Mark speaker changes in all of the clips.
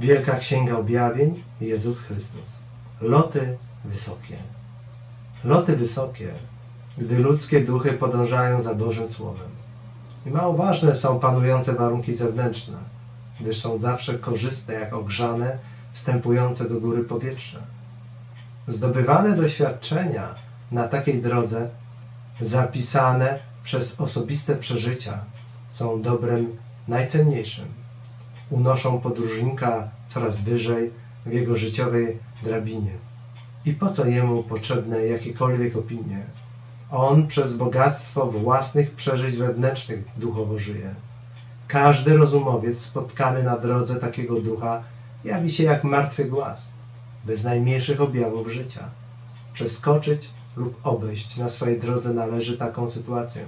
Speaker 1: Wielka Księga Objawień, Jezus Chrystus. Loty wysokie. Loty wysokie, gdy ludzkie duchy podążają za Bożym Słowem. I mało ważne są panujące warunki zewnętrzne, gdyż są zawsze korzystne jak ogrzane, wstępujące do góry powietrze. Zdobywane doświadczenia na takiej drodze, zapisane przez osobiste przeżycia, są dobrem najcenniejszym. Unoszą podróżnika coraz wyżej w jego życiowej drabinie. I po co jemu potrzebne jakiekolwiek opinie? On przez bogactwo własnych przeżyć wewnętrznych duchowo żyje. Każdy rozumowiec spotkany na drodze takiego ducha jawi się jak martwy głaz, bez najmniejszych objawów życia. Przeskoczyć lub obejść na swojej drodze należy taką sytuację,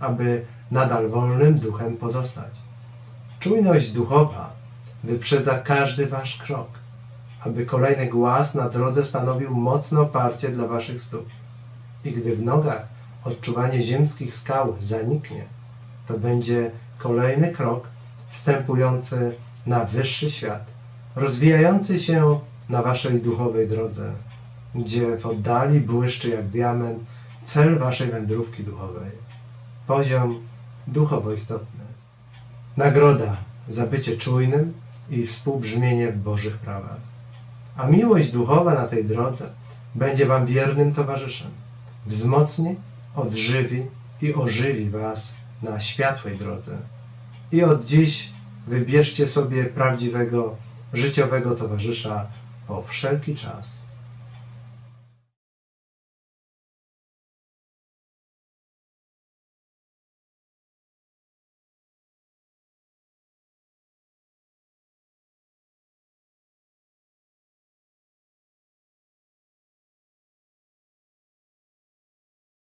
Speaker 1: aby nadal wolnym duchem pozostać. Czujność duchowa wyprzedza każdy wasz krok, aby kolejny głaz na drodze stanowił mocne oparcie dla waszych stóp. I gdy w nogach odczuwanie ziemskich skał zaniknie, to będzie kolejny krok wstępujący na wyższy świat, rozwijający się na waszej duchowej drodze, gdzie w oddali błyszczy jak diament cel waszej wędrówki duchowej. Poziom duchowo istotny. Nagroda za bycie czujnym i współbrzmienie w Bożych prawach. A miłość duchowa na tej drodze będzie wam wiernym towarzyszem. Wzmocni, odżywi i ożywi was na światłej drodze. I od dziś wybierzcie sobie prawdziwego, życiowego towarzysza po wszelki czas.